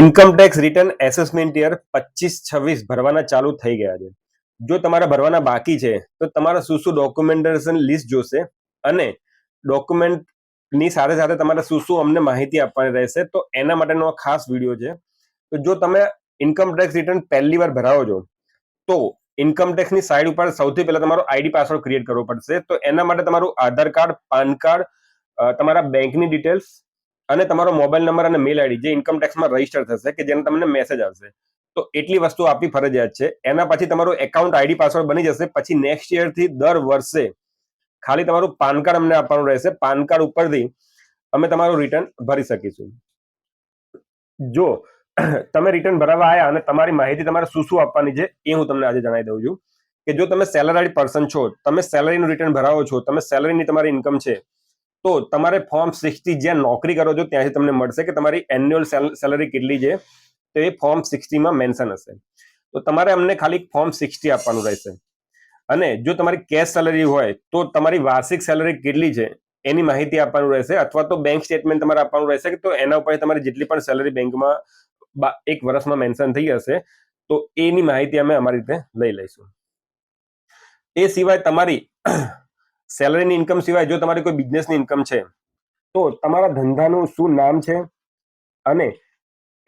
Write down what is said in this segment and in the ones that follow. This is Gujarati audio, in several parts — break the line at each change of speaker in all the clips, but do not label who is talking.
Income tax return assessment year પચીસ, છવ્વીસ ભરવાના ચાલુ થઈ ગયા છે. જો તમારા ભરવાના બાકી છે, તો તમારા શું શું ડોક્યુમેન્ટેશન લિસ્ટ જોશે અને ડોક્યુમેન્ટની સાથે સાથે તમારે શું શું અમને માહિતી આપવાની રહેશે, તો એના માટેનો આ ખાસ વીડિયો છે. તો જો તમે ઇન્કમ ટેક્સ રિટર્ન પહેલી વાર ભરાવો છો, તો ઇન્કમ ટેક્સની સાઇડ ઉપર સૌથી પહેલા તમારો આઈડી પાસવર્ડ ક્રિએટ કરવો પડશે. તો એના માટે તમારું આધાર કાર્ડ, પાન કાર્ડ તમારા બેંકની ડિટેલ્સ અને તમારો મોબાઈલ નંબર અને મેલ આઈડી જે ઇન્કમ ટેક્સમાં રજિસ્ટર થશે, કે જેને તમને મેસેજ આવશે. તો એટલી વસ્તુ આપવી ફરજિયાત છે. એના પછી તમારું એકાઉન્ટ આઈડી પાસવર્ડ બની જશે. પછી નેક્સ્ટ યરથી દર વર્ષે ખાલી તમારું પાન કાર્ડ અમને આપવાનું રહેશે. પાન કાર્ડ ઉપરથી અમે તમારું રિટર્ન ભરી શકીશું. જો તમે રિટર્ન ભરાવા આવ્યા અને તમારી માહિતી તમારે શું શું આપવાની છે એ હું તમને આજે જણાવી દઉં છું. કે જો તમે સેલરાઇડ પર્સન છો, તમે સેલરીનું રિટર્ન ભરાવો છો, તમે સેલરીની તમારી ઇન્કમ છે તો તમારે ફોર્મ સિક્સટી જ્યાં નોકરી કરો છો, ત્યાંથી તમને મળશે કે તમારી એન્યુઅલ સેલરી કેટલી છે, તો એ ફોર્મ સિક્સટીમાં મેન્શન હશે. તો તમારે અમને ખાલી ફોર્મ સિક્સટી આપવાનું રહેશે. અને જો તમારી કેશ સેલરી હોય, તો તમારી વાર્ષિક સેલરી કેટલી છે, એની માહિતી આપવાનું રહેશે. અથવા તો બેંક સ્ટેટમેન્ટ તમારે આપવાનું રહેશે કે તો એના ઉપર તમારી જેટલી પણ સેલરી બેંકમાં એક વર્ષમાં મેન્શન થઈ હશે, તો એની માહિતી અમે અમારી રીતે લઈ લઈશું. એ સિવાય તમારી સેલરીની ઇન્કમ સિવાય જો તમારી કોઈ બિઝનેસની ઇન્કમ છે, તો તમારા ધંધાનું શું નામ છે અને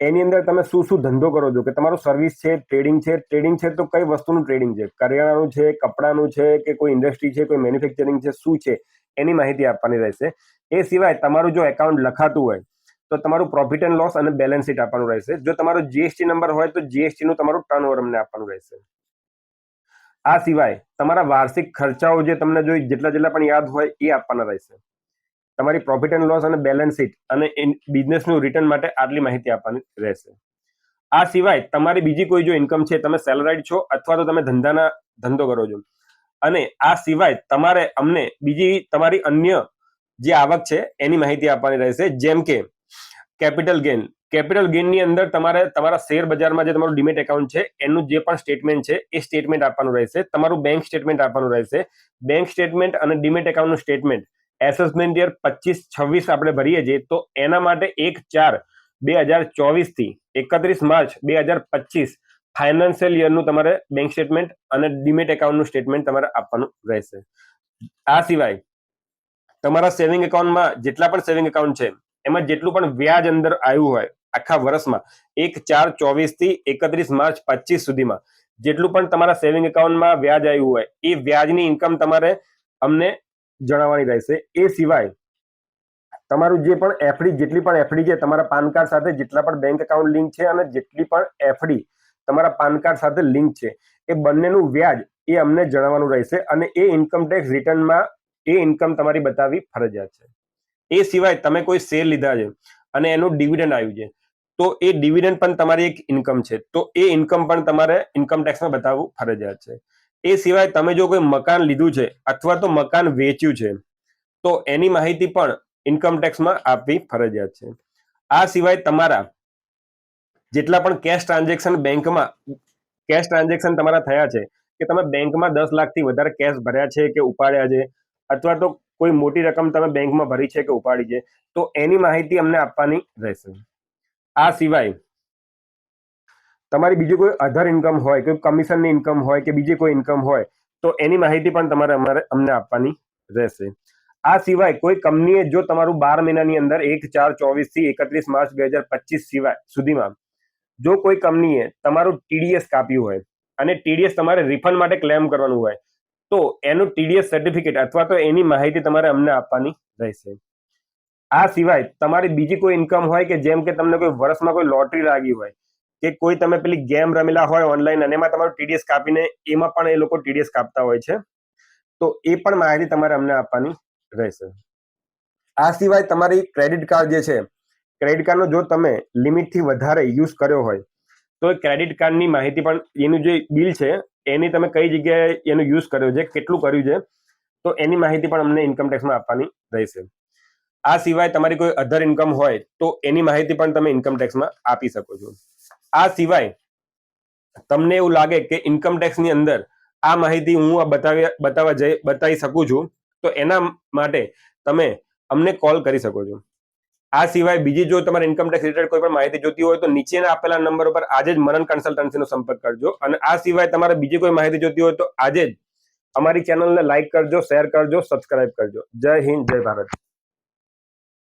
એની અંદર તમે શું શું ધંધો કરો છો? કે તમારું સર્વિસ છે ટ્રેડિંગ છે ટ્રેડિંગ છે તો કઈ વસ્તુનું ટ્રેડિંગ છે? કરિયાણાનું છે, કપડાનું છે કે કોઈ ઇન્ડસ્ટ્રી છે, કોઈ મેન્યુફેક્ચરિંગ છે, શું છે? એની માહિતી આપવાની રહેશે. એ સિવાય તમારું જો એકાઉન્ટ લખાતું હોય, તો તમારું પ્રોફિટ એન્ડ લોસ અને બેલેન્સ શીટ આપવાનું રહેશે. જો તમારો જીએસટી નંબર હોય, તો જીએસટી નું તમારું ટર્નઓવર અમને આપવાનું રહેશે. આ સિવાય તમારા વાર્ષિક ખર્ચાઓ જે તમને જોઈ જેટલા જેટલા પણ યાદ હોય એ આપવાના રહેશે. તમારી પ્રોફિટ એન્ડ લોસ અને બેલેન્સ શીટ અને બિઝનેસનું રિટર્ન માટે આટલી માહિતી આપવાની રહેશે. આ સિવાય તમારી બીજી કોઈ જો ઇન્કમ છે, તમે સેલરાઇડ છો અથવા તો તમે ધંધાના ધંધો કરો છો. અને આ સિવાય તમારે અમને બીજી તમારી અન્ય જે આવક છે એની માહિતી આપવાની રહેશે. જેમ કે કેપિટલ ગેન કેપિટલ ગેનની અંદર તમારે તમારા શેર બજારમાં જે તમારું ડિમેટ એકાઉન્ટ છે, એનું જે પણ સ્ટેટમેન્ટ છે, એ સ્ટેટમેન્ટ આપવાનું રહેશે. તમારું બેંક સ્ટેટમેન્ટ આપવાનું રહેશે. બેંક સ્ટેટમેન્ટ અને ડિમેટ એકાઉન્ટનું સ્ટેટમેન્ટ. એસેસમેન્ટ યર પચીસ, છવ્વીસ આપણે ભરીએ છીએ, તો એના માટે એક ચાર બે હજાર ચોવીસથી એકત્રીસ માર્ચ બે હજાર પચીસ ફાઇનાન્શિયલ યરનું તમારે બેંક સ્ટેટમેન્ટ અને ડિમેટ એકાઉન્ટનું સ્ટેટમેન્ટ તમારે આપવાનું રહેશે. આ સિવાય તમારા સેવિંગ એકાઉન્ટમાં જેટલા પણ સેવિંગ એકાઉન્ટ છે એમાં જેટલું પણ વ્યાજ અંદર આવ્યું હોય આખા વર્ષમાં, એક ચાર ચોવીસથી એકત્રીસ માર્ચ પચીસ સુધીમાં, જેટલું પણ તમારા સેવિંગ એકાઉન્ટમાં વ્યાજ આવ્યું હોય, એ વ્યાજની ઇન્કમ તમારે અમને જણાવવાની રહેશે. એ સિવાય, તમારું જે પણ એફડી જેટલી પણ એફડી છે, તમારા પાન કાર્ડ સાથે જેટલા પણ બેંક એકાઉન્ટ લિંક છે અને જેટલી પણ એફડી તમારા પાન કાર્ડ સાથે લિંક છે, એ બંનેનું વ્યાજ એ અમને જણાવવાનું રહેશે અને એ ઇન્કમ ટેક્સ રિટર્નમાં એ ઇન્કમ તમારી બતાવવી ફરજિયાત છે. એ સિવાય તમે કોઈ શેર લીધા છે અને એનું ડિવિડન્ડ આવ્યું છે. તો એ ડિવિડન્ડ પણ તમારી એક ઇન્કમ છે. તો એ ઇન્કમ પણ તમારે ઇન્કમ ટેક્સમાં બતાવવું ફરજિયાત છે. એ સિવાય તમે જો કોઈ મકાન લીધું છે અથવા તો મકાન વેચ્યું છે, તો એની માહિતી પણ ઇન્કમ ટેક્સમાં આપવી ફરજિયાત છે. આ સિવાય તમારા જેટલા પણ કેશ ટ્રાન્ઝેક્શન બેંકમાં કેશ ટ્રાન્ઝેક્શન તમારા થયા છે, કે તમે બેંકમાં દસ લાખથી વધારે કેશ ભર્યા છે કે ઉપાડ્યા છે, અથવા તો કોઈ મોટી રકમ તમે બેંકમાં ભરી છે કે ઉપાડી છે, તો એની માહિતી અમને આપવાની રહેશે. આ સિવાય તમારી બીજી કોઈ અધર ઇન્કમ હોય, કોઈ કમિશનની ઇન્કમ હોય કે બીજી કોઈ ઇન્કમ હોય, તો એની માહિતી પણ તમારે અમારે અમને આપવાની રહેશે. આ સિવાય કોઈ કંપનીએ જો તમારું બાર મહિનાની અંદર એક ચાર ચોવીસથી એકત્રીસ માર્ચ બે હજાર પચીસ સિવાય સુધીમાં જો કોઈ કંપનીએ તમારું ટીડીએસ કાપ્યું હોય અને ટીડીએસ તમારે રિફંડ માટે ક્લેમ કરવાનું હોય તો એનું ટીડીએસ સર્ટિફિકેટ અથવા તો એની માહિતી તમારે અમને આપવાની રહેશે. આ સિવાય તમારી બીજી કોઈ ઇન્કમ હોય કે જેમ કે તમને કોઈ વર્ષમાં કોઈ લોટરી લાગી હોય કે કોઈ તમે પેલી ગેમ રમેલા હોય ઓનલાઈન અને એમાં તમારું ટીડીએસ કાપીને એમાં પણ એ લોકો ટીડીએસ કાપતા હોય છે, તો એ પણ માહિતી તમારે અમને આપવાની રહેશે. આ સિવાય તમારી ક્રેડિટ કાર્ડ જે છે ક્રેડિટ કાર્ડનો જો તમે લિમિટથી વધારે યુઝ કર્યો હોય, તો એ ક્રેડિટ કાર્ડની માહિતી પણ એનું જે બિલ છે એની તમે કઈ જગ્યાએ એનો યુઝ કર્યો છે, કેટલું કર્યું છે, તો એની માહિતી પણ અમને ઇન્કમ ટેક્સમાં આપવાની રહેશે. આ સિવાય તમારી કોઈ અધર ઇન્કમ હોય, તો એની માહિતી પણ તમે ઇન્કમ ટેક્સમાં આપી શકો છો. આ સિવાય તમને એવું લાગે કે ઇન્કમ ટેક્સની અંદર આ માહિતી હું આ બતાવી બતાવવા જઈ, બતાવી શકું છું, તો એના માટે તમે અમને કોલ કરી શકો છો. આ સિવાય બીજી જો તમારે ઇન્કમ ટેક્સ રિલેટેડ કોઈ પણ માહિતી જોતી હોય તો નીચેના આપેલા નંબર ઉપર આજે જ મનન કન્સલ્ટન્સીનો સંપર્ક કરજો. અને આ સિવાય તમારે બીજી કોઈ માહિતી જોતી હોય તો આજે જ અમારી ચેનલને લાઇક કરજો શેર કરજો સબસ્ક્રાઇબ કરજો. જય હિન્દ, જય ભારત.